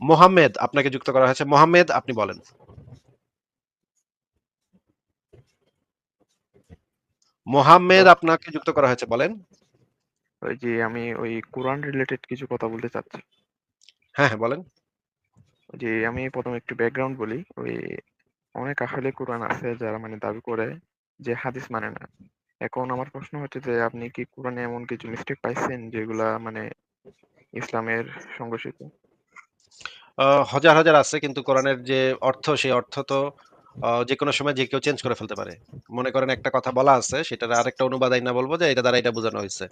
মোহাম্মেদ আপনাকে যুক্ত করা হয়েছে। মোহাম্মেদ আপনি বলেন। মোহাম্মেদ আপনাকে যুক্ত করা হয়েছে বলেন। ওই যে আমি ওই কোরআন রিলেটেড কিছু কথা বলতে চাচ্ছি। হ্যাঁ হ্যাঁ বলেন। যে আমি প্রথমে একটু ব্যাকগ্রাউন্ড বলি। ওই অনেক আহলে কোরআন আছে যারা মানে দাবি করে যে হাদিস মানে না। এখন আমার প্রশ্ন হচ্ছে যে আপনি কি কোরআনে এমন কিছু মিস্টেক পাইছেন যেগুলা মানে ইসলামের সংঘর্ষিত হাজার হাজার আছে কিন্তু কোরআনের যে অর্থ সেই অর্থ তো যে কোনো সময় যে কেউ চেঞ্জ করে ফেলতে পারে। মনে করেন একটা কথা বলা আছে সেটার আরেকটা অনুবাদ আইনা বলব যে এটা দ্বারা এটা বোঝানো হয়েছে।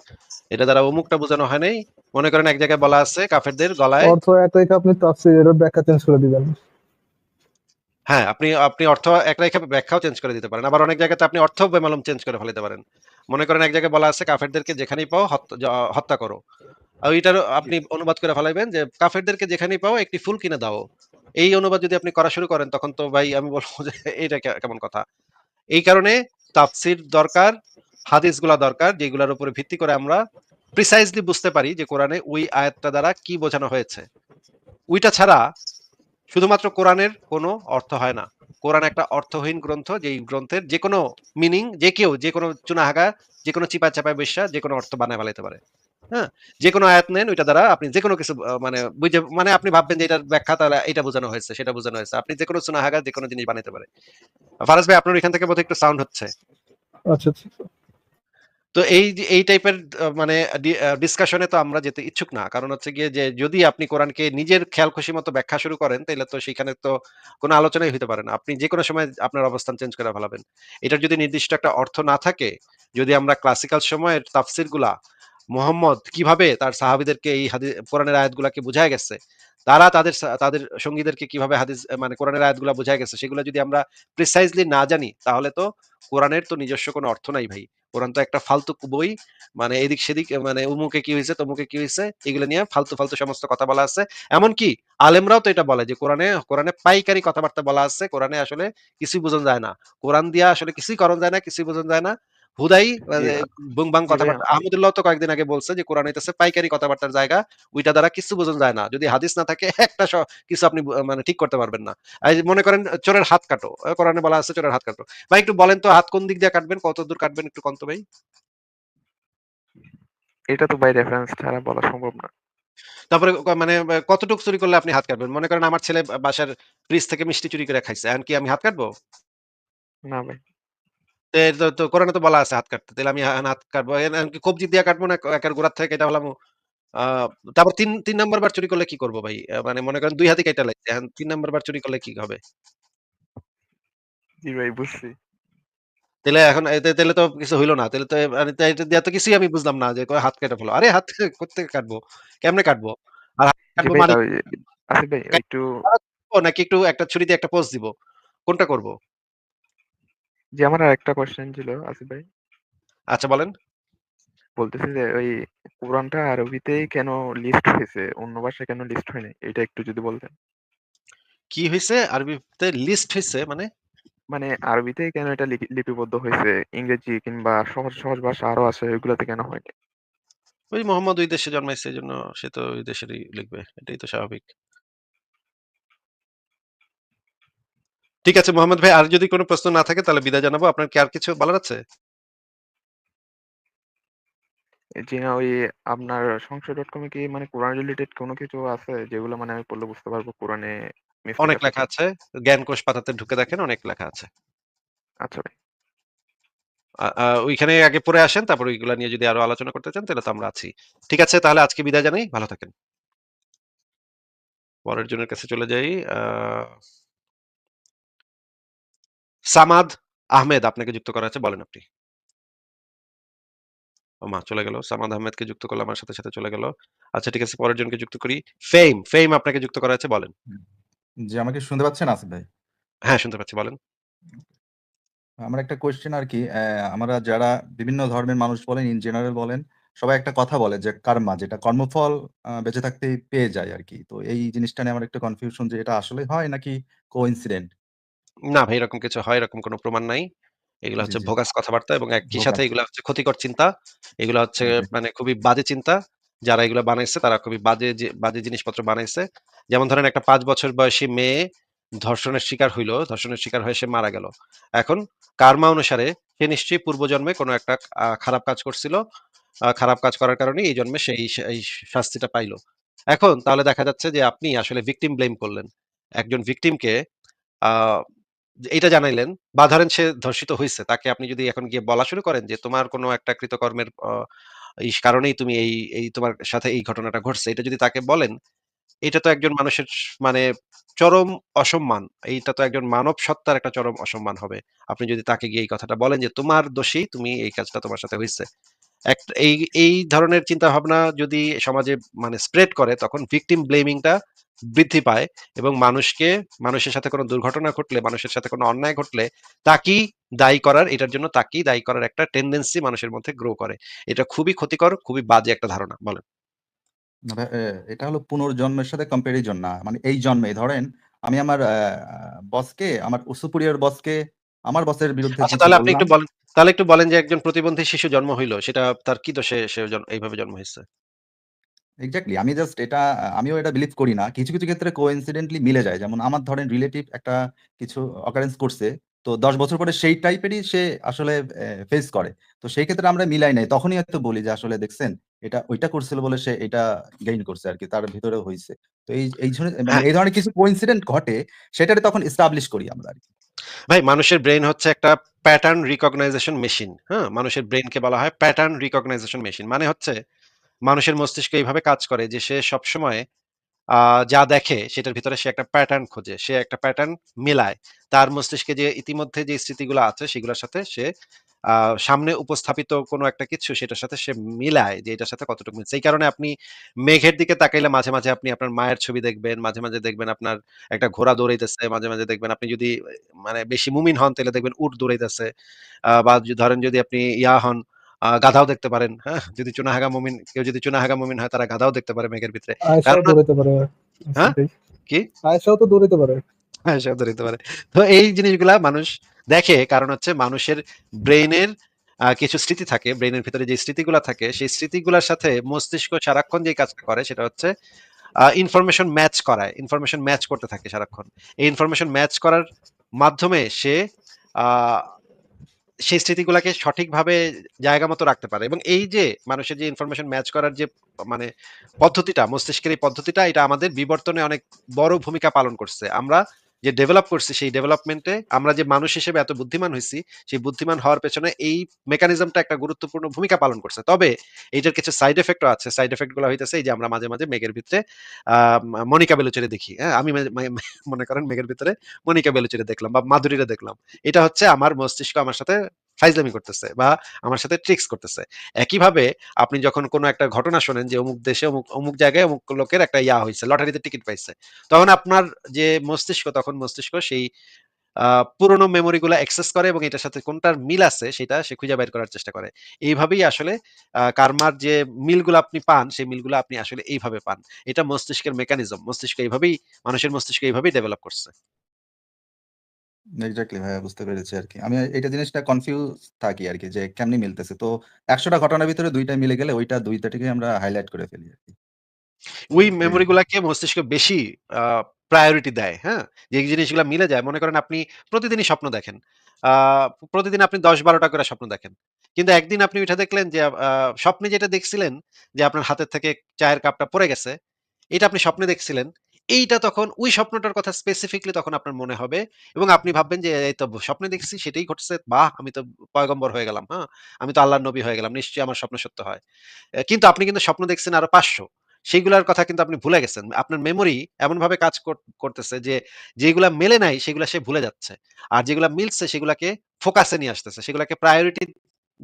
এটা দ্বারা অমুকটা বোঝানো হয় নাই। মনে করেন এক জায়গায় বলা আছে কাফেরদের গলায় অর্থ এক রেখে আপনি তাফসীরের ব্যাখ্যা চেঞ্জ করে দিবেন। হ্যাঁ আপনি আপনি অর্থ এক রেখে ব্যাখ্যাও চেঞ্জ করে দিতে পারেন। আবার অনেক জায়গাতে আপনি অর্থ বেমালুম চেঞ্জ করে ফেলতে পারেন। মনে করেন এক জায়গায় বলা আছে কাফেরদেরকে যেখানেই পাও হত্যা- জ- হত্যা করো। এটার আপনি অনুবাদ করে ফেলাইবেন যে কাফেরদেরকে যেখানেই পাও একটি ফুল কিনে দাও। এই অনুবাদ যদি আপনি করা শুরু করেন তখন তো ভাই আমি বলব যে এটা কেমন কথা। এই কারণে তাফসির দরকার হাদিসগুলা দরকার যেগুলোর উপরে ভিত্তি করে আমরা প্রিসাইজলি বুঝতে পারি যে কোরআনে ওই আয়াতটা দ্বারা কি বোঝানো হয়েছে। ওইটা ছাড়া শুধুমাত্র কোরআনের কোনো অর্থ হয় না। কোরআন একটা অর্থহীন গ্রন্থ যেই গ্রন্থের যে কোনো মিনিং যে কেউ যে কোনো চুনাহাগা যে কোনো চিপা চাপায় বৈশা যে কোনো অর্থ বানায় ফেলাইতে পারে। হ্যাঁ? যে কোনো আয়াত নেন ওইটা দ্বারা আপনি যে কোনো কিছু মানে বুঝে মানে আপনি ভাববেন যে এটার ব্যাখ্যা তাহলে এটা বোঝানো হয়েছে সেটা বোঝানো হয়েছে। আপনি যে কোনো চুনাহাগা যে কোনো জিনিস বানাইতে পারে ফারাজ ভাই আপনার এখান থেকে বোধহয় একটু সাউন্ড হচ্ছে। আচ্ছা আচ্ছা। তো এই এই টাইপের মানে ডিসকাশনে তো আমরা যেতে ইচ্ছুক না। কারণ হচ্ছে গিয়ে যে যদি আপনি কোরআনকে নিজের খেয়াল খুশি মতো ব্যাখ্যা শুরু করেন তাহলে তো সেখানে তো কোনো আলোচনাই হতে পারে না। আপনি যে কোনো সময় আপনার অবস্থান চেঞ্জ করে ফেলাবেন এটার যদি নির্দিষ্ট একটা অর্থ না থাকে যদি আমরা ক্লাসিক্যাল সময়ের তাফসিরগুলা মোহাম্মদ কীভাবে তার সাহাবিদেরকে এই হাদিস কোরআনের আয়াতগুলাকে বুঝায় গেছে? তারা তাদের তাদের সঙ্গীদেরকে কীভাবে হাদিস মানে কোরআনের আয়াতগুলা বুঝায় গেছে? সেগুলো যদি আমরা প্রিসাইজলি না জানি, তাহলে তো কোরআনের তো নিজস্ব কোনো অর্থ নাই ভাই। কোরআন তো একটা ফালতু বই মানে এদিক সেদিক মানে উমুকে কি হয়েছে তমুকে কি হয়েছে এগুলো নিয়ে ফালতু ফালতু সমস্ত কথা বলা আছে। এমনকি আলেমরাও তো এটা বলে যে কোরআনে কোরআনে পাইকারি কথাবার্তা বলা আছে। কোরআনে আসলে কিছুই বোঝানো যায় না। কোরআন দিয়া আসলে কিছুই করণ যায় না, কিছুই বোঝানো যায় না। হুদাই মানে বুং বাং কথাবার্তা। আহমদুল্লাহ তো কয়েকদিন আগে বলছে যে কোরআন হইতেছে পাইকারি কথাবার্তার জায়গা ওইটা দ্বারা কিছু বোঝানো যায় না। যদি হাদিস না থাকে একটা কিছু আপনি মানে ঠিক করতে পারবেন না। মনে করেন চোরের হাত কাটো। কোরআনে বলা আছে চোরের হাত কাটো। ভাই একটু বলেন তো হাত কোন দিক দিয়ে কাটবেন কত দূর কাটবেন একটু কন্ত ভাই। এটা তো বাই রেফারেন্স ছাড়া বলা সম্ভব না। তারপরে মানে কতটুকু চুরি করলে আপনি হাত কাটবেন? মনে করেন আমার ছেলে বাসার ফ্রিজ থেকে মিষ্টি চুরি করে খাইছে। এখন কি আমি হাত কাটবো? না ভাই। তো কোরআনে তো বলা আছে হাত কাটতে। তাহলে আমি হাত কাটবো। এখন কি কবজি দিয়ে কাটবো না একের গোড়ার থেকে হলাম তারপর তিন তিন নাম্বার বার চুরি করলে কি করব ভাই? মানে মনে করেন দুই হাতে কেটে লাগছে। এখন তিন নাম্বার বার চুরি করলে কি হবে? জি ভাই বুঝছি। তাহলে এখন তাহলে তো কিছু হইল না। তাহলে তো মানে এটা দিয়ে তো কিছুই আমি বুঝলাম না যে হাত কেটে ফেলো। আরে হাত করতে কাটবো? কেমনে কাটবো? আর কাটবো মানে ভাই একটু নাকি একটু একটা ছুরি দিয়ে একটা পোস্ট দিব। কোনটা করব? যে আমার আর একটা কোশ্চেন ছিল আসিফ ভাই। আচ্ছা বলেন। বলতেছি যে ওই কোরআনটা আরবিতেই কেন লিস্ট হয়েছে? অন্য ভাষায় কেন লিস্ট হয়নি? এটা একটু যদি বলতেন। কি হয়েছে? আরবিতে লিস্ট হয়েছে মানে? মানে আরবিতে কেন এটা লিপি- লিপিবদ্ধ হয়েছে? ইংরেজি কিংবা সহজ সহজ ভাষা আরও আছে ওইগুলোতে কেন হয়নি? ওই মোহাম্মদ ওই দেশে জন্মাইছে এই জন্য সে তো ওই দেশেরই লিখবে। এটাই তো স্বাভাবিক। ঠিক আছে মোহাম্মদ ভাই আর যদি কোনো প্রশ্ন না থাকে তাহলে বিদায় জানাব। আপনার কি আর কিছু বলার আছে? জি না ওই আপনার সংশয় ডট কমে কি মানে কোরআন রিলেটেড কোনো কিছু আছে যেগুলো মানে আমি পড়লে বুঝতে পারব কোরআনে অনেক লেখা আছে। জ্ঞান কোষ পাতাতে ঢুকে দেখেন অনেক লেখা আছে। আচ্ছা ভাই। ওইখানে আগে পড়ে আসেন তারপর ওইগুলা নিয়ে যদি আরও আলোচনা করতে চান তাহলে তো আমরা আছি। ঠিক আছে তাহলে আজকে বিদায় জানাই ভালো থাকেন। পরের জনের কাছে চলে যাই আহ, সামাদ আহমেদ আপনাকে যুক্ত করা আছে বলেন আপনি। ও মা চলে গেল। সামাদ আহমেদকে যুক্ত করলে আমার সাথে সাথে চলে গেল। আচ্ছা ঠিক আছে পরের জনকে যুক্ত করি। ফেম ফেম আপনাকে যুক্ত করা আছে বলেন। জি আমাকে শুনতে পাচ্ছেন আসিফ ভাই? হ্যাঁ শুনতে পাচ্ছি বলেন। আমার একটা কোয়েশ্চেন আর কি আমরা যারা বিভিন্ন ধর্মের মানুষ বলেন ইন জেনারেল বলেন সবাই একটা কথা বলে যে কর্মা যেটা কর্মফল বেঁচে থাকতেই পেয়ে যায় আর কি। তো এই জিনিসটা নিয়ে আমার একটা কনফিউশন যে এটা আসলে হয় নাকি কোইন্সিডেন্ট না ভাই এরকম কিছু হয় এরকম কোনো প্রমাণ নাই। এগুলো জি হচ্ছে জি। ভোগাস কথাবার্তা এবং একই সাথে ভোগাস। এগুলো হচ্ছে ক্ষতিকর চিন্তা। এগুলো হচ্ছে জি। মানে খুবই বাজে চিন্তা। যারা এগুলো বানাইছে তারা খুবই বাজে যে বাজে জিনিসপত্র বানাইছে। যেমন ধরেন একটা পাঁচ বছর বয়সী মেয়ে ধর্ষণের শিকার হইল ধর্ষণের শিকার হয়ে সে মারা গেল। এখন কার্মা অনুসারে সে নিশ্চয়ই পূর্বজন্মে কোনো একটা খারাপ কাজ করছিল। খারাপ কাজ করার কারণে এই জন্মে সে এই এই শাস্তিটা পাইলো। এখন তাহলে দেখা যাচ্ছে যে আপনি আসলে ভিকটিম ব্লেম করলেন। একজন ভিকটিমকে আহ যে এইটা জানাইলেন। বা ধরেন সে ধর্ষিত হইছে, তাকে আপনি যদি এখন গিয়ে বলা শুরু করেন যে, তোমার কোনো একটা কৃতকর্মের এই কারণেই তুমি এই এই তোমার সাথে এই ঘটনাটা ঘটছে। এটা যদি তাকে বলেন, এটা তো একজন মানুষের মানে চরম অসম্মান। এইটা তো একজন মানব সত্তার একটা চরম অসম্মান হবে। আপনি যদি তাকে গিয়ে এই কথাটা বলেন যে, তোমার দোষেই তুমি এই কাজটা তোমার সাথে হয়েছে এক এই এই ধরনের চিন্তা ভাবনা যদি সমাজে মানে স্প্রেড করে তখন ভিকটিম ব্লেমিংটা বৃদ্ধি পায় এবং মানুষকে মানুষের সাথে কোনো দুর্ঘটনা ঘটলে মানুষের সাথে কোনো অন্যায় ঘটলে তাকেই দায়ী করার এটার জন্য তাকেই দায়ী করার একটা টেন্ডেন্সি মানুষের মধ্যে গ্রো করে। এটা খুবই ক্ষতিকর খুবই বাজে একটা ধারণা বলেন। এটা হলো পুনর্জন্মের সাথে কম্প্যারিজন না। মানে এই জন্মে ধরেন আমি আমার বসকে আমার সুপিরিয়র বসকে আমার বসের বিরুদ্ধে আচ্ছা তাহলে আপনি একটু বলেন। তাহলে একটু বলেন যে একজন প্রতিবন্ধী শিশু জন্ম হইল সেটা তার কি দোষে সে জন- এইভাবে জন্ম হয়েছে এক্সাক্টলি আমি জাস্ট এটা আমিও এটা বিলিভ করি না। কিছু, কিছু ক্ষেত্রে কোইন্সিডেন্টলি মিলে যায়। যেমন আমার ধরেন রিলেটিভ একটা কিছু অকারেন্স করছে। তো ১০ বছর পরে সেই টাইপেরই সে আসলে ফেস করে। তো সেই ক্ষেত্রে আমরা মিলাই নাই। তখনই হয়তো বলি যে আসলে দেখছেন এটা ওইটা করছিল বলে সে এটা গেইন করছে আরকি। তার ভিতরে হয়েছে তো এই এই ধরনের মানে হ্যাঁ এই ধরনের কিছু কোইন্সিডেন্ট ঘটে সেটারে তখন এস্টাবলিশ করি আমরা আরকি। ভাই, মানুষের ব্রেন হচ্ছে একটা প্যাটার্ন রিকগনাইজেশন মেশিন হ্যাঁ? মানুষের ব্রেনকে বলা হয় প্যাটার্ন রিকগনাইজেশন মেশিন মানে হচ্ছে, মানুষের মস্তিষ্ক এইভাবে কাজ করে যে সে সবসময় যা দেখে সেটার ভিতরে সে একটা প্যাটার্ন খোঁজে, সে একটা প্যাটার্ন মেলায়। তার মস্তিষ্কে যে ইতিমধ্যে যে স্মৃতিগুলো আছে সেগুলোর সাথে সে সামনে উপস্থাপিত কোনো একটা কিছু সেটার সাথে সে মিলায় যে এটার সাথে কতটুকু মিলছে এই কারণে আপনি মেঘের দিকে তাকাইলে মাঝে মাঝে আপনি আপনার মায়ের ছবি দেখবেন, মাঝে মাঝে দেখবেন আপনার একটা ঘোড়া দৌড়াইতেছে, মাঝে মাঝে দেখবেন আপনি যদি মানে বেশি মুমিন হন তাহলে দেখবেন উট দৌড়াইতেছে। বা ধরেন যদি আপনি ইয়া হন গাধাও দেখতে পারেন হ্যাঁ? যদি চুনাহাগা মমিন কেউ যদি চুনাহাগা মমিন হয় তারা গাধাও দেখতে পারে মেঘের ভিতরে। আয়েশাও দৌড়াতে হ্যাঁ? কি? আয়েশাও তো দৌড়াতে পারে। হ্যাঁ সে পারে। তো এই জিনিসগুলা মানুষ দেখে কারণ হচ্ছে মানুষের ব্রেনের কিছু স্মৃতি থাকে ব্রেনের ভিতরে যে স্মৃতিগুলা থাকে সেই স্মৃতিগুলোর সাথে মস্তিষ্ক সারাক্ষণ যে কাজটা করে সেটা হচ্ছে ইনফরমেশন ম্যাচ করায় ইনফরমেশন ম্যাচ করতে থাকে সারাক্ষণ। এই ইনফরমেশন ম্যাচ করার মাধ্যমে সে আহ, সেই স্মৃতিগুলাকে সঠিকভাবে জায়গা মতো রাখতে পারে। এবং এই যে মানুষের যে ইনফরমেশন ম্যাচ করার যে মানে পদ্ধতিটা, মস্তিষ্কের এই পদ্ধতিটা, এটা আমাদের বিবর্তনে অনেক বড় ভূমিকা পালন করছে। আমরা যে ডেভেলপ করছি, সেই ডেভেলপমেন্টে আমরা যে মানুষ হিসেবে এত বুদ্ধিমান হয়েছি, সেই বুদ্ধিমান হওয়ার পেছনে এই মেকানিজমটা একটা গুরুত্বপূর্ণ ভূমিকা পালন করছে। তবে এইটার কিছু সাইড এফেক্টও আছে। সাইড এফেক্টগুলো হইতেছে এই যে আমরা মাঝে মাঝে মেঘের ভিতরে মনিকা বেলুচেরে দেখি। হ্যাঁ আমি মনে করেন মেঘের ভিতরে মনিকা বেলুচেরে দেখলাম বা মাধুরীরে দেখলাম। এটা হচ্ছে আমার মস্তিষ্ক আমার সাথে ফাইজলামি করতেছে বা আমার সাথে ট্রিক্স করতেছে। একইভাবে আপনি যখন কোনো একটা ঘটনা শোনেন যে অমুক দেশে অমুক অমুক জায়গায় অমুক লোকের একটা ইয়া হয়েছে, লটারিতে টিকিট পাইছে, তখন আপনার যে মস্তিষ্ক, তখন মস্তিষ্ক সেই পুরোনো মেমোরি গুলা অ্যাক্সেস করে এবং এটার সাথে কোনটার মিল আছে সেটা সে খুঁজে বের করার চেষ্টা করে। এইভাবেই আসলে কার্মার যে মিলগুলো আপনি পান, সেই মিলগুলো আপনি আসলে এইভাবে পান। এটা মস্তিষ্কের মেকানিজম মস্তিষ্ক এইভাবেই, মানুষের মস্তিষ্ক এইভাবেই ডেভেলপ করছে। এক্সাক্টলি ভাইয়া বুঝতে পেরেছি আরকি। আমি এইটা জিনিসটা কনফিউজ থাকি আরকি যে কেমনে মিলতেছে। তো ১০০ টা ঘটনার ভিতরে ২ টা মিলে গেলে ওইটা ২ টাকে আমরা হাইলাইট করে ফেলি আরকি। ওই মেমোরি গুলাকে মস্তিষ্ক বেশি প্রায়োরিটি দেয় হ্যাঁ যে জিনিসগুলো মিলে যায় মনে করেন আপনি প্রতিদিনই স্বপ্ন দেখেন আহ, প্রতিদিন আপনি দশ বারোটা করে স্বপ্ন দেখেন কিন্তু একদিন আপনি উঠে দেখলেন যে স্বপ্নে যেটা দেখছিলেন যে আপনার হাতের থেকে চায়ের কাপটা পড়ে গেছে এটা আপনি স্বপ্নে দেখছিলেন এইটা তখন, ওই স্বপ্নটার কথা স্পেসিফিকলি তখন আপনার মনে হবে। এবং আপনি ভাববেন যে, এই তো স্বপ্নে দেখছি, সেটাই ঘটছে। বাহ! আমি তো পয়গম্বর হয়ে গেলাম হ্যাঁ? আমি তো আল্লাহর নবী হয়ে গেলাম। নিশ্চয়ই আমার স্বপ্ন সত্য হয়। কিন্তু আপনি কিন্তু স্বপ্ন দেখছেন আরও পাঁচশো। সেইগুলোর কথা কিন্তু আপনি ভুলে গেছেন। আপনার মেমোরি এমন ভাবে কাজ কর- করতেছে যে, যেগুলা মেলে নাই, সেগুলা সে ভুলে যাচ্ছে। আর যেগুলা মিলছে, সেগুলাকে ফোকাসে নিয়ে আসতেছে। সেগুলাকে প্রায়োরিটি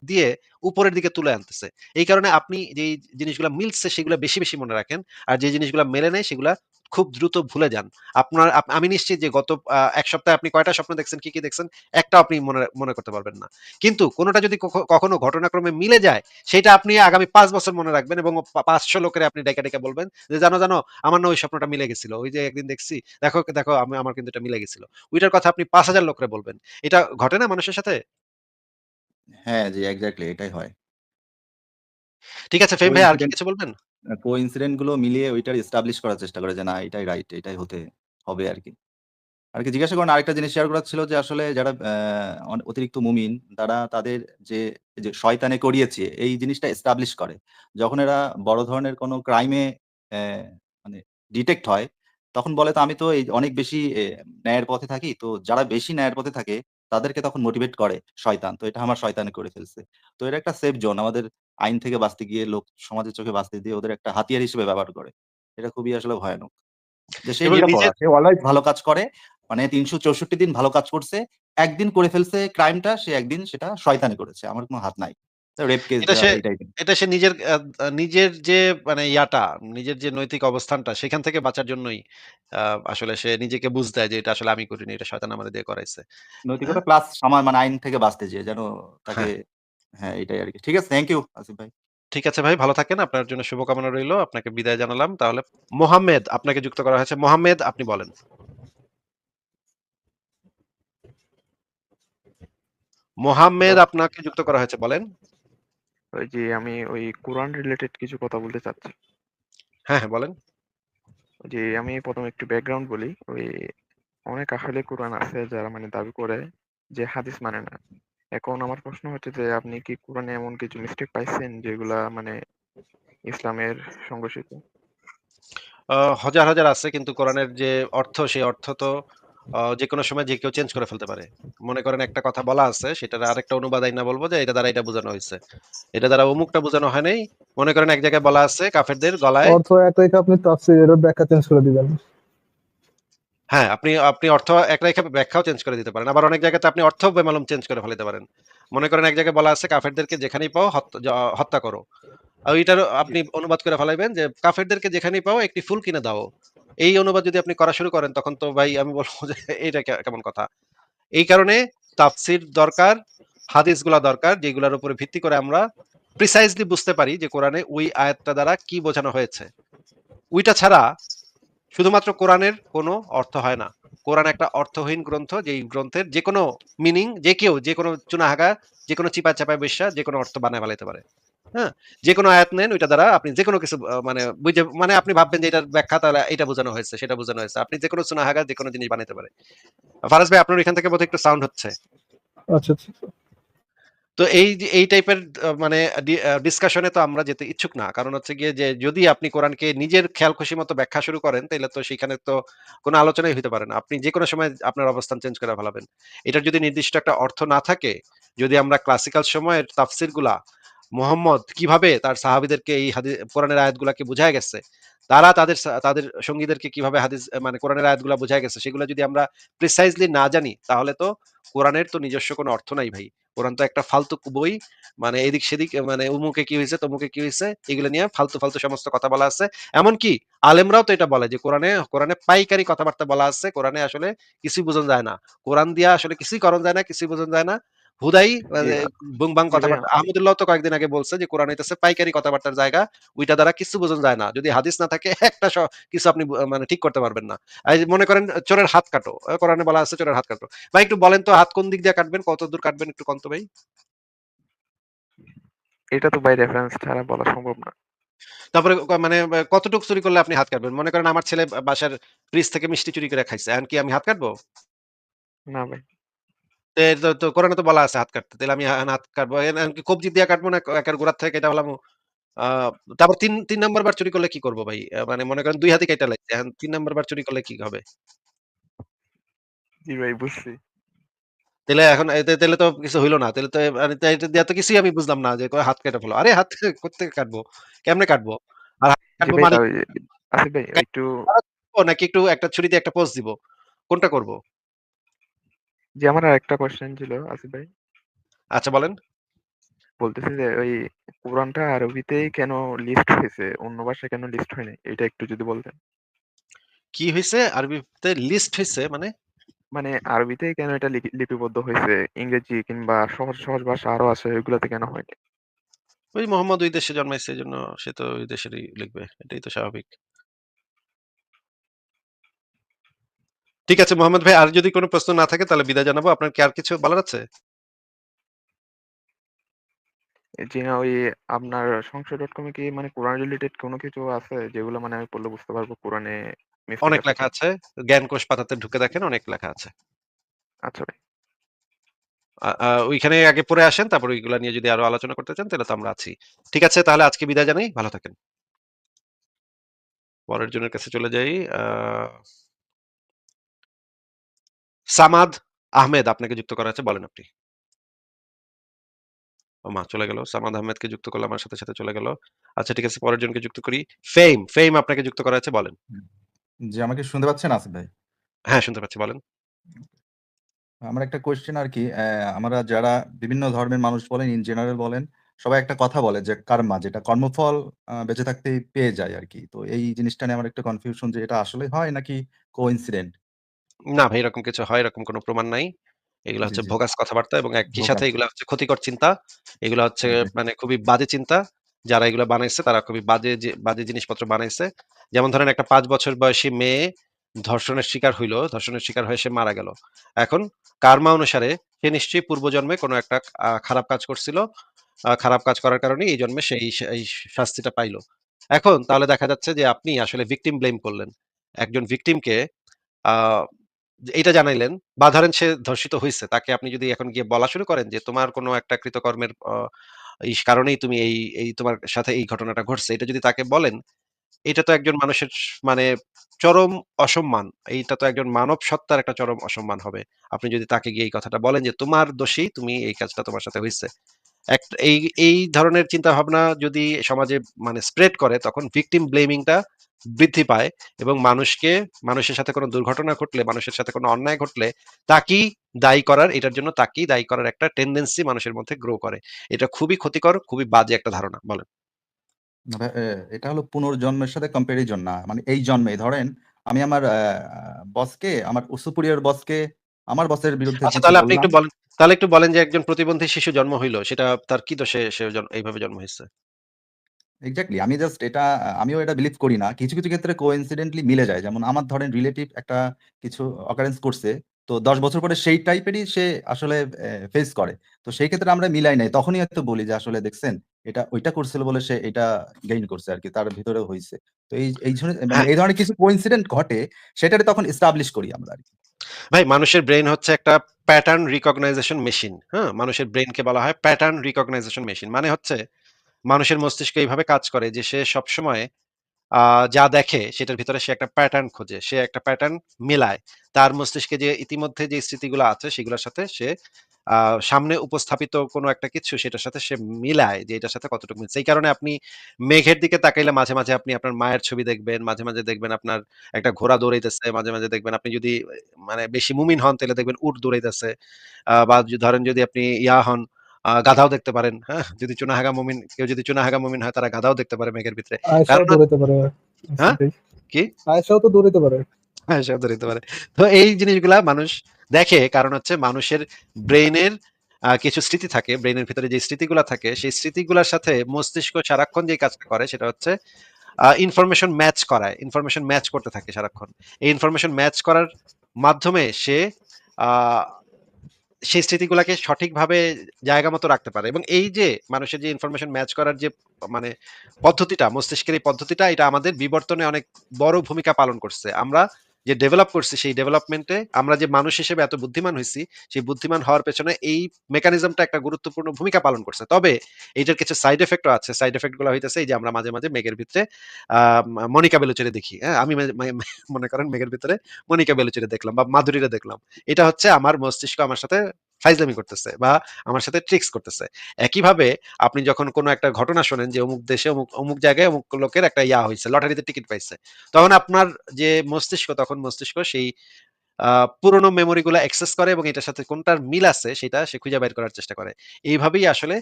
দিয়ে উপরের দিকে তুলে আনতেছে। এই কারণে আপনি যে জিনিসগুলো মিলছে সেগুলো বেশি বেশি মনে রাখেন। আর যে জিনিসগুলো মেলে নেই সেগুলা খুব দ্রুত ভুলে যান। আপনার আমি নিশ্চিত যে গত এক সপ্তাহে আপনি কয়টা স্বপ্ন দেখছেন, কি কি দেখছেন একটা আপনি মনে মনে করতে পারবেন না। কিন্তু কোনোটা যদি কখনো ঘটনাক্রমে মিলে যায়, সেটা আপনি আগামী পাঁচ বছর মনে রাখবেন এবং পাঁচশো লোকের আপনি ডেকে ডেকে বলবেন যে, জানো জানো, আমার না ওই স্বপ্নটা মিলে গেছিল। ওই যে একদিন দেখছি, দেখো দেখো, আমি, আমার কিন্তু এটা মিলে গেছিল। ওইটার কথা আপনি পাঁচ হাজার লোকরে বলবেন। এটা ঘটে না মানুষের সাথে? হ্যাঁ, জি এক্সাক্টলি এটাই হয়। ঠিক আছে ফেম ভাই আর কি কোইন্সিডেন্ট কিছু বলবেন আ কোইন্সিডেন্টগুলো মিলিয়ে ওইটার এস্টাবলিশ করার চেষ্টা করে যে না এটাই রাইট, এটাই হতে হবে আরকি। আরকি জিজ্ঞাসা করেন আরেকটা জিনিস শেয়ার করার ছিল যে আসলে যারা অন অতিরিক্ত মুমিন তারা তাদের যে, যে শয়তানে করিয়েছে এই জিনিসটা এস্টাবলিশ করে। যখন এরা বড় ধরনের কোনো ক্রাইমে অ্যা মানে ডিটেক্ট হয়, তখন বলে তো আমি তো এই অনেক বেশি এ ন্যায়ের পথে থাকি। তো যারা বেশি ন্যায়ের পথে থাকে তাদেরকে তখন মোটিভেট করে শয়তান। তো এটা আমার শয়তানে করে ফেলছে। তো এটা একটা সেফ জোন আমাদের আইন থেকে বাঁচতে গিয়ে লোক সমাজের চোখে বাঁচতে দিয়ে ওদের একটা হাতিয়ার হিসেবে ব্যবহার করে। এটা খুবই আসলে ভয়ানক। যে সে ভালো কাজ করে। মানে ৩৬৪ দিন ভালো কাজ করছে। একদিন করে ফেলছে ক্রাইমটা সে একদিন সেটা শয়তানি করেছে। আমার কোনো হাত নাই। রেপ কেস এটা সে এই টাইপের। এটা সে নিজের আ নিজের যে মানে ইয়াটা, নিজের যে নৈতিক অবস্থানটা সেখান থেকে বাঁচার জন্যই আ আসলে সে নিজেকে বুঝ দেয় যে এটা আসলে আমি করিনি। এটা শয়তান আমারে দিয়ে করাইছে। হ্যাঁ? নৈতিকতা প্লাস সামা মানে আইন থেকে বাঁচতে যেয়ে যেন তাকে হ্যাঁ। হ্যাঁ, এটাই আরকি। ঠিক আছে, থ্যাংক ইউ আসিফ ভাই। ঠিক আছে ভাই ভালো থাকেন। আপনার জন্য শুভকামনা রইল। আপনাকে বিদায় জানালাম। তাহলে মোহাম্মেদ আপনাকে যুক্ত করা হয়েছে। মোহাম্মেদ আপনি বলেন। মোহাম্মেদ আপনাকে যুক্ত করা হয়েছে বলেন। ওই যে আমি ওই কোরআন রিলেটেড কিছু কথা বলতে চাচ্ছি। হ্যাঁ, হ্যাঁ বলেন। ওই যে আমি ১ম একটু ব্যাকগ্রাউন্ড বলি। ওই অনেক আসলে কোরআন আছে যারা মানে দাবি করে যে হাদিস মানে না। এখন আমার প্রশ্ন হচ্ছে যে আপনি কি কোরআনে এমন কিছু মিস্টেক পাইছেন যেগুলা মানে ইসলামের সংঘর্ষিত? হাজার, হাজার আছে কিন্তু কোরআনের যে অর্থ সেই অর্থ তো আ যেকোনো সময় যে কেউ চেঞ্জ করে ফেলতে পারে। মনে করেন একটা কথা বলা আছে সেটার আরেকটা অনুবাদ আইনা বলব যে এটা দ্বারা এটা বোঝানো হইছে। এটা দ্বারা অমুকটা বোঝানো হয় নাই। মনে করেন এক জায়গায় বলা আছে কাফেরদের গলায় অর্থ এক রেখে আপনি তাফসীরের ব্যাখ্যা চেঞ্জ করে দিবেন। হ্যাঁ, আপনি আপনি অর্থ এক রেখে ব্যাখ্যাও চেঞ্জ করে দিতে পারেন। আবার অনেক জায়গাতে আপনি অর্থ বেমালুম চেঞ্জ করে ফেলতে পারেন। মনে করেন এক জায়গায় বলা আছে কাফেরদেরকে যেখানেই পাও হত হত্যা করো। আর ওইটারও আপনি অনুবাদ করে ফেলাইবেন যে কাফেরদেরকে যেখানেই পাও একটি ফুল কিনে দাও। এই অনুবাদ যদি আপনি করা শুরু করেন তখন তো ভাই আমি বলব যে এটা কেমন কথা? এই কারণে তাফসীর দরকার, হাদিসগুলা দরকার যেগুলার উপরে ভিত্তি করে আমরা প্রিসাইজলি বুঝতে পারি যে কোরআনে ওই আয়াতটা দ্বারা কি বোঝানো হয়েছে। ওইটা ছাড়া শুধুমাত্র কোরআনের কোনো অর্থ হয় না। কোরআন একটা অর্থহীন গ্রন্থ যেই গ্রন্থের যেকোনো মিনিং যে কেউ যেকোনো চুনাহাগা, যেকোনো চিপা-চাপায় বইসা যেকোনো অর্থ বানায় ফেলাইতে পারে। হ্যাঁ? যেকোনো আয়াত নেন ওইটা দ্বারা আপনি যেকোনো কিছু মানে বুঝে মানে আপনি ভাববেন যে এটার ব্যাখ্যা তাহলে এটা বোঝানো হয়েছে, সেটা বোঝানো হয়েছে। আপনি যেকোনো চুনাহাগা যেকোনো জিনিস বানাইতে পারে। ফারাজ ভাই আপনার এখান থেকে বোধহয় একটু সাউন্ড হচ্ছে। আচ্ছা, আচ্ছা। তো এই এই টাইপের মানে ডিসকাশন তো আমরা যেতে ইচ্ছুক না। কারণ হচ্ছে গিয়ে যে যদি আপনি কোরআনকে নিজের খেয়াল খুশি মতো ব্যাখ্যা শুরু করেন তাহলে তো সেখানে তো কোনো আলোচনাই হইতে পারে না। আপনি যেকোনো সময় আপনার অবস্থান চেঞ্জ করে ফেলাবেন। এটার যদি নির্দিষ্ট একটা অর্থ না থাকে, যদি আমরা ক্লাসিক্যাল সময়ের তাফসীরগুলা মুহাম্মদ কীভাবে তার সাহাবীদেরকে এই হাদি কোরআনের আয়াতগুলাকে বুঝায় গেছে, তারা তাদের তাদের সঙ্গীদেরকে কীভাবে হাদিস মানে কোরআনের আয়াতগুলা বুঝায় গেছে সেগুলা যদি আমরা প্রিসাইজলি না জানি তাহলে তো কোরআনের তো নিজস্ব কোনো অর্থ নাই ভাই। কোরআন তো একটা ফালতু বই। মানে এদিক সেদিক মানে অমুকে কি হইছে, তমুকে কি হইছে এগুলো নিয়ে ফালতু, ফালতু সমস্ত কথা বলা আছে। এমনকি আলেমরাও তো এটা বলে যে কোরআনে কোরআনে পাইকারি কথাবার্তা বলা আছে। কোরআনে আসলে কিছুই বুঝন যায় না। কোরআন দিয়া আসলে কিছুই করণ যায় না, কিছুই বুঝন যায় না। হুদাই মানে বুং-বাং জি ভাইয়া। কথাবার্তা। আহমদুল্লাহ তো কয়েকদিন আগে বলছে যে কোরআন হইতেছে পাইকারি কথাবার্তার জায়গা। ওইটা দ্বারা কিছু বুঝন যায় না। যদি হাদিস না থাকে একটা কিছু আপনি মানে ঠিক করতে পারবেন না। মনে করেন চোরের হাত কাটো। কোরআনে বলা আছে চোরের হাত কাটো। ভাই একটু বলেন তো হাত কোন দিক দিয়ে কাটবেন, কত দূর কাটবেন একটু কন তো ভাই? এটা তো ভাই রেফারেন্স ছাড়া বলা সম্ভব না। তারপরে মানে কতটুকু চুরি করলে আপনি হাত কাটবেন? মনে করেন আমার ছেলে বাসার ফ্রিজ থেকে মিষ্টি চুরি করে খাইছে। এখন কি আমি হাত কাটবো? না ভাই। তে কোরআনে বলা আছে হাত কাটতে। তাইলে আমি হাত কাটবো। এন এখন কি কবজি দিয়া কাটবো না একের গোড়ার থেকে ফেলামু? আ তারপর ৩ ৩ নাম্বার বার চুরি করলে কি করব ভাই? মানে মনে করেন ২ হাতই কাইটা লাইছে। এখন ৩ নাম্বার বার চুরি করলে কি হবে? জি ভাই বুঝছি। তাইলে এখন তাইলে তো কিছু হইল না। তাইলে তো মানে তা এটা দিয়া তো কিছুই আমি বুঝলাম না যে হাত কেটে ফেলো। আরে হাত করতে কাটবো? কেমনে কাটবো? আর কাটবো মানে একটু নাকি একটু একটা ছুরি দিয়ে একটা পোস্ট দিব? কোনটা করব? জি আমার আরেকটা কোয়েশ্চেন ছিল আসিফ ভাই। আচ্ছা বলেন। বলতেছি যে ওই কোরআনটা আরবিতেই কেন লিস্ট হইছে? অন্য ভাষায় কেন লিস্ট হয় নাই? এটা একটু যদি বলতেন। কি হইছে? আরবিতে লিস্ট হইছে মানে? মানে আরবিতেই কেন এটা লিপি লিপিবদ্ধ হইছে? ইংরেজি কিংবা সহজ, সহজ ভাষা আরও আছে ওইগুলাতে কেন হয়নি? ওই মোহাম্মদ ওই দেশে জন্মাইছে এজন্য সে তো ওই দেশেরই লিখবে। এটাই তো স্বাভাবিক। ঠিক আছে মোহাম্মদ ভাই আর যদি কোন প্রশ্ন না থাকে তাহলে বিদায় জানাব। আপনার কি আর কিছু বলার আছে? জি না ওই আপনার সংশয় ডট কমে কি মানে কোরআন রিলেটেড কোনো কিছু আছে? যেগুলো মানে আমি পড়লে বুঝতে পারব কোরআনে অনেক লেখা আছে। জ্ঞানকোষ পাতাতে ঢুকে দেখেন অনেক লেখা আছে। আচ্ছা ভাই। ওইখানে আগে পড়ে আসেন তারপর ওইগুলা নিয়ে যদি আরও আলোচনা করতে চান তাহলে তো আমরা আছি। ঠিক আছে তাহলে আজকে বিদায় জানাই ভালো থাকেন। পরের জনের কাছে চলে যাই আহ, সামাদ আহমেদ আপনাকে যুক্ত করা আছে বলেন আপনি। ও মা চলে গেল। সামাদ আহমেদকে যুক্ত করলে আমার সাথে সাথে চলে গেল। আচ্ছা ঠিক আছে পরের জনকে যুক্ত করি। ফেম ফেম আপনাকে যুক্ত করা আছে বলেন। জি আমাকে শুনতে পাচ্ছেন আসিফ ভাই? হ্যাঁ শুনতে পাচ্ছি বলেন। আমার একটা কোয়েশ্চেন আর কি আহ, আমরা যারা বিভিন্ন ধর্মের মানুষ বলেন ইন জেনারেল বলেন সবাই একটা কথা বলে যে কার্মা যেটা কর্মফল বেঁচে থাকতেই পেয়ে যায় আর কি। তো এই জিনিসটা নিয়ে আমার একটা কনফিউশন যে এটা আসলে হয় নাকি কোইন্সিডেন্ট না ভাই এরকম কিছু হয় এরকম কোনো প্রমাণ নাই। এগুলো হচ্ছে ভোগাস কথাবার্তা এবং একই সাথে এগুলো হচ্ছে ক্ষতিকর চিন্তা। এগুলো হচ্ছে মানে খুবই বাজে চিন্তা। যারা এগুলো বানাইছে তারা খুবই বাজে বাজে জিনিসপত্র বানাইছে। যেমন ধরেন একটা পাঁচ বছর বয়সী মেয়ে ধর্ষণের শিকার হইল ধর্ষণের শিকার হয়ে সে মারা গেল। এখন কার্মা অনুসারে সে নিশ্চয়ই পূর্বজন্মে কোনো একটা আহ, খারাপ কাজ করছিল। খারাপ কাজ করার কারণে এই জন্মে সেই এই শাস্তিটা পাইলো। এখন তাহলে দেখা যাচ্ছে যে আপনি আসলে ভিকটিম ব্লেম করলেন। একজন ভিকটিমকে আহ এটা জানাইলেন। বা ধরেন সে ধর্ষিত হইছে। তাকে আপনি যদি এখন গিয়ে বলা শুরু করেন যে, তোমার কোনো একটা কৃতকর্মের এই কারণেই তুমি এই এই তোমার সাথে এই ঘটনাটা ঘটছে। এটা যদি তাকে বলেন, এটা তো একজন মানুষের মানে চরম অসম্মান। এইটা তো একজন মানব সত্তার একটা চরম অসম্মান হবে। আপনি যদি তাকে গিয়ে এই কথাটা বলেন যে, তোমার দোষী, তুমি এই কাজটা তোমার সাথে হয়েছে এক, এই এই ধরনের চিন্তা ভাবনা যদি সমাজে মানে স্প্রেড করে, তখন ভিকটিম ব্লেমিংটা বৃদ্ধি পায় এবং মানুষকে, মানুষের সাথে কোনো দুর্ঘটনা ঘটলে, মানুষের সাথে কোনো অন্যায় ঘটলে, তাকেই দায়ী করার, এটার জন্য তাকেই দায়ী করার একটা টেন্ডেন্সি মানুষের মধ্যে গ্রো করে। এটা খুবই ক্ষতিকর, খুবই বাজে একটা ধারণা, বলেন। এটা হলো পুনর্জন্মের সাথে কম্পারিজন না মানে এই জন্মে। ধরেন, আমি আমার বসকে আমার সুপিরিয়র বসকে আমার বসের বিরুদ্ধে আচ্ছা তাহলে আপনি একটু বলেন তাহলে একটু বলেন যে একজন প্রতিবন্ধী শিশু জন্ম হইল সেটা তার কি দোষে সে এইভাবে জন্ম হয়েছে এক্স্যাক্টলি আমি জাস্ট এটা আমিও এটা বিলিভ করি না। কিছু কিছু ক্ষেত্রে কোইন্সিডেন্টলি মিলে যায়। যেমন আমার ধরেন রিলেটিভ একটা কিছু অকারেন্স করছে তো দশ বছর পরে সেই টাইপেরই সে আসলে ফেস করে। তো সেই ক্ষেত্রে আমরা মিলাই নাই। তখনই হয়তো বলি যে আসলে দেখছেন এটা ওইটা করছিল বলে সে এটা গেইন করছে আর কি তার ভিতরে হয়েছে তো এই এই ধরনের মানে হ্যাঁ। এই ধরনের কিছু কোইন্সিডেন্ট ঘটে সেটারে তখন এস্টাবলিশ করি আমরা আর কি। ভাই মানুষের ব্রেন হচ্ছে একটা প্যাটার্ন রিকগনাইজেশন মেশিন হ্যাঁ? মানুষের ব্রেনকে বলা হয় প্যাটার্ন রিকগনাইজেশন মেশিন মানে হচ্ছে মানুষের মস্তিষ্ক এইভাবে কাজ করে যে সে সবসময় আহ, যা দেখে সেটার ভিতরে সে একটা প্যাটার্ন খোঁজে সে একটা প্যাটার্ন মেলায়। তার মস্তিষ্কে যে ইতিমধ্যে যে স্মৃতিগুলো আছে সেগুলোর সাথে সে সামনে উপস্থাপিত কোনো একটা কিছু সেটার সাথে সে মিলায় যে এটার সাথে কতটুকু মিলছে। এই কারণে আপনি মেঘের দিকে তাকাইলে মাঝে মাঝে আপনি আপনার মায়ের ছবি দেখবেন মাঝে মাঝে দেখবেন আপনার একটা ঘোড়া দৌড়াইতেছে মাঝে মাঝে দেখবেন আপনি যদি মানে বেশি মুমিন হন তাহলে দেখবেন উট দৌড়াইতেছে। বা ধরেন যদি আপনি ইয়া হন গাধাও দেখতে পারেন হ্যাঁ? যদি চুনাহাগা মুমিন কেউ যদি চুনাহাগা মুমিন হয় তারা গাধাও দেখতে পারে মেঘের ভিতরে। হ্যাঁ? কি? আয়েশাও তো দৌড়াতে পারে। হ্যাঁ ধরে পারে। তো এই জিনিসগুলা মানুষ দেখে, কারণ হচ্ছে মানুষের ব্রেনের কিছু স্মৃতি থাকে ব্রেনের ভিতরে যে স্মৃতিগুলা থাকে, সেই স্মৃতিগুলোর সাথে মস্তিষ্ক সারাক্ষণ যে কাজটা করে সেটা হচ্ছে ইনফরমেশন ম্যাচ করায় ইনফরমেশন ম্যাচ করতে থাকে সারাক্ষণ। এই ইনফরমেশন ম্যাচ করার মাধ্যমে সে সেই স্মৃতিগুলাকে সঠিকভাবে জায়গা মতো রাখতে পারে। এবং এই যে মানুষের যে ইনফরমেশন ম্যাচ করার যে মানে পদ্ধতিটা, মস্তিষ্কের এই পদ্ধতিটা, এটা আমাদের বিবর্তনে অনেক বড় ভূমিকা পালন করছে। আমরা যে ডেভেলপ করছি সেই ডেভেলপমেন্টে আমরা যে মানুষ হিসেবে এত বুদ্ধিমান হয়েছি, সেই বুদ্ধিমান হওয়ার পেছনে এই মেকানিজমটা একটা গুরুত্বপূর্ণ ভূমিকা পালন করছে। তবে এইটার কিছু সাইড এফেক্টও আছে। সাইড এফেক্টগুলো হইতেছে এই যে আমরা মাঝে মাঝে মেঘের ভিতরে মনিকা বেলুচেরে দেখি। হ্যাঁ আমি মনে করেন মেঘের ভিতরে মনিকা বেলুচেরে দেখলাম বা মাধুরীরে দেখলাম। এটা হচ্ছে আমার মস্তিষ্ক আমার সাথে ফাইজলামি করতেছে বা আমার সাথে ট্রিক্স করতেছে। একইভাবে আপনি যখন কোনো একটা ঘটনা শোনেন যে অমুক দেশে অমুক অমুক জায়গায় অমুক লোকের একটা ইয়া হয়েছে লটারিতে টিকিট পাইছে, তখন আপনার যে মস্তিষ্ক, তখন মস্তিষ্ক সেই পুরোনো মেমোরি গুলো অ্যাক্সেস করে এবং এটার সাথে কোনটার মিল আছে সেটা সে খুঁজে বের করার চেষ্টা করে। এইভাবেই আসলে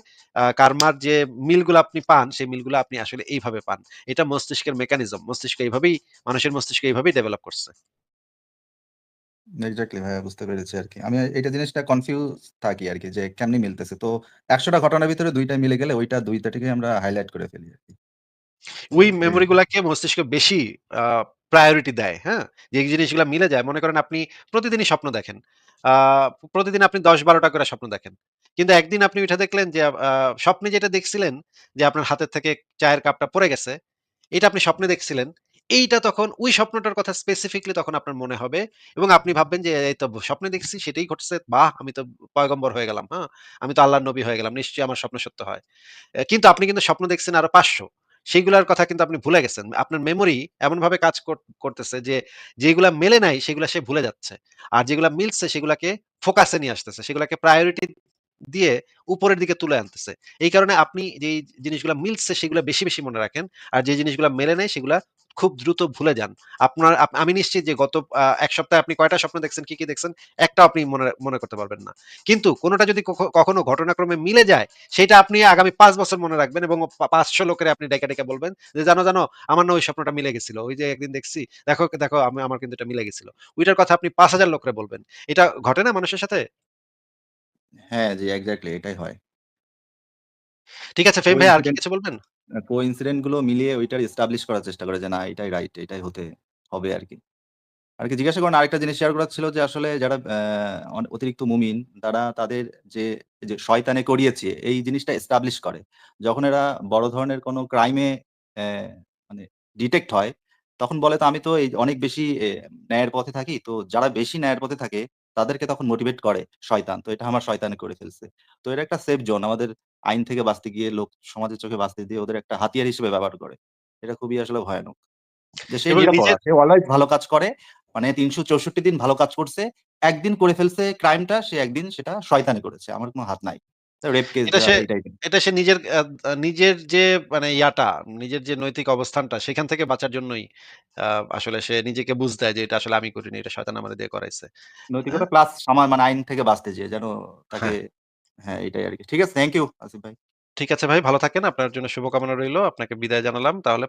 কার্মার যে মিলগুলো আপনি পান, সেই মিলগুলো আপনি আসলে এইভাবে পান। এটা মস্তিষ্কের মেকানিজম মস্তিষ্ক এইভাবেই, মানুষের মস্তিষ্ক এইভাবেই ডেভেলপ করছে। এক্স্যাক্টলি ভাইয়া বুঝতে পেরেছি আর কি আমি জিনিসটা কনফিউজ থাকি আর কি যে কেমনি মিলতেছে। তো ঘটনার ভিতরে মিলে গেলে ওইটা আমরা হাইলাইট করে ফেলি ওই মেমোরি গুলাকে মস্তিষ্ক বেশি প্রায়োরিটি দেয় হ্যাঁ? যে জিনিসগুলো মিলে যায়। মনে করেন আপনি প্রতিদিনই স্বপ্ন দেখেন। আহ, প্রতিদিন আপনি দশ বারোটা করে স্বপ্ন দেখেন। কিন্তু একদিন আপনি উইঠা দেখলেন যে আ স্বপ্নে যেটা দেখছিলেন যে আপনার হাতের থেকে চায়ের কাপটা পড়ে গেছে, এটা আপনি স্বপ্নে দেখছিলেন। এইটা তখন ওই স্বপ্নটার কথা স্পেসিফিকলি তখন আপনার মনে হবে এবং আপনি ভাববেন যে এই তো স্বপ্নে দেখছি সেটাই ঘটছে। বাহ! আমি তো পয়গম্বর হয়ে গেলাম, হ্যাঁ? আমি তো আল্লাহর নবী হয়ে গেলাম। নিশ্চয়ই আমার স্বপ্ন সত্য হয়। কিন্তু আপনি কিন্তু স্বপ্ন দেখছেন আরও ৫০০ সেইগুলার কথা কিন্তু আপনি ভুলে গেছেন। আপনার মেমোরি এমনভাবে কাজ করতেছে যে যেগুলা মেলে নাই সেগুলা সে ভুলে যাচ্ছে। আর যেগুলা মিলছে সেগুলাকে ফোকাসে নিয়ে আসতেছে। সেগুলাকে প্রায়োরিটি দিয়ে উপরের দিকে তুলে আনতেছে। এই কারণে আপনি যেই জিনিসগুলা মিলছে সেগুলা বেশি, বেশি মনে রাখেন। আর যে জিনিসগুলা মেলে নাই সেগুলা খুব দ্রুত ভুলে যান। আপনার আমি নিশ্চিত যে গত ১ সপ্তাহে আপনি কয়টা স্বপ্ন দেখছেন, কি, কি দেখছেন একটাও আপনি মনে মনে করতে পারবেন না। কিন্তু কোনটা যদি কখনো ঘটনাক্রমে মিলে যায় সেটা আপনি আগামী ৫ বছর মনে রাখবেন এবং পা ৫০০ লোকের আপনি ডাইকা, ডাইকা বলবেন যে, "জানো, জানো আমার না ওই স্বপ্নটা মিলে গেছিল। ওই যে একদিন দেখছি। দেখো, দেখো আমি আমার কিন্তু এটা মিলে গেছিল।" ওইটার কথা আপনি ৫০০০ লোকরে বলবেন। এটা ঘটে না মানুষের সাথে? হ্যাঁ, জি এক্সাক্টলি এটাই হয়। ঠিক আছে ফহিম ভাই আর কি কিছু বলবেন? কোইন্সিডেন্টগুলো মিলিয়ে ওইটার এস্টাবলিশ করার চেষ্টা করে যে না এটাই রাইট, এটাই হতে হবে আর কি আর কি জিজ্ঞাসা করেন আরেকটা জিনিস শেয়ার করার ছিল যে আসলে যারা অতিরিক্ত মুমিন তারা তাদের যে, যে শয়তানে করিয়েছে এই জিনিসটা এস্টাবলিশ করে। যখন এরা বড় ধরনের কোনো ক্রাইমে মানে ডিটেক্ট হয় তখন বলে তো আমি তো এই অনেক বেশি ন্যায়ের পথে থাকি। তো যারা বেশি ন্যায়ের পথে থাকে তাদেরকে তখন মোটিভেট করে শয়তান। তো এটা আমার শয়তানে করে ফেলছে। তো এটা একটা সেফ জোন আমাদের আইন থেকে বাঁচতে গিয়ে লোক সমাজের চোখে বাঁচতে দিয়ে ওদের একটা হাতিয়ার হিসেবে ব্যবহার করে। এটা খুবই আসলে ভয়ানক। যে সে অলওয়েজ ভালো কাজ করে। মানে ৩৬৪ দিন ভালো কাজ করছে। একদিন করে ফেলছে ক্রাইমটা সে একদিন সেটা শয়তানে করেছে। আমার কোনো হাত নাই। রেপ কেস এটা সে এটা সে নিজের নিজের যে মানে ইয়াটা, নিজের যে নৈতিক অবস্থানটা সেখান থেকে বাঁচার জন্যই আসলে সে নিজেকে বুঝ দেয় যে এটা আসলে আমি করিনি। এটা শয়তান আমাদের দিয়ে করাইছে। হ্যাঁ? নৈতিকতা প্লাস সমাজ মানে আইন থেকে বাঁচতে যেয়ে যেন তাকে হ্যাঁ। এটাই আর কি ঠিক আছে থ্যাংক ইউ আসিফ ভাই। ঠিক আছে ভাই ভালো থাকেন। আপনার জন্য শুভকামনা রইল আপনাকে বিদায় জানালাম। তাহলে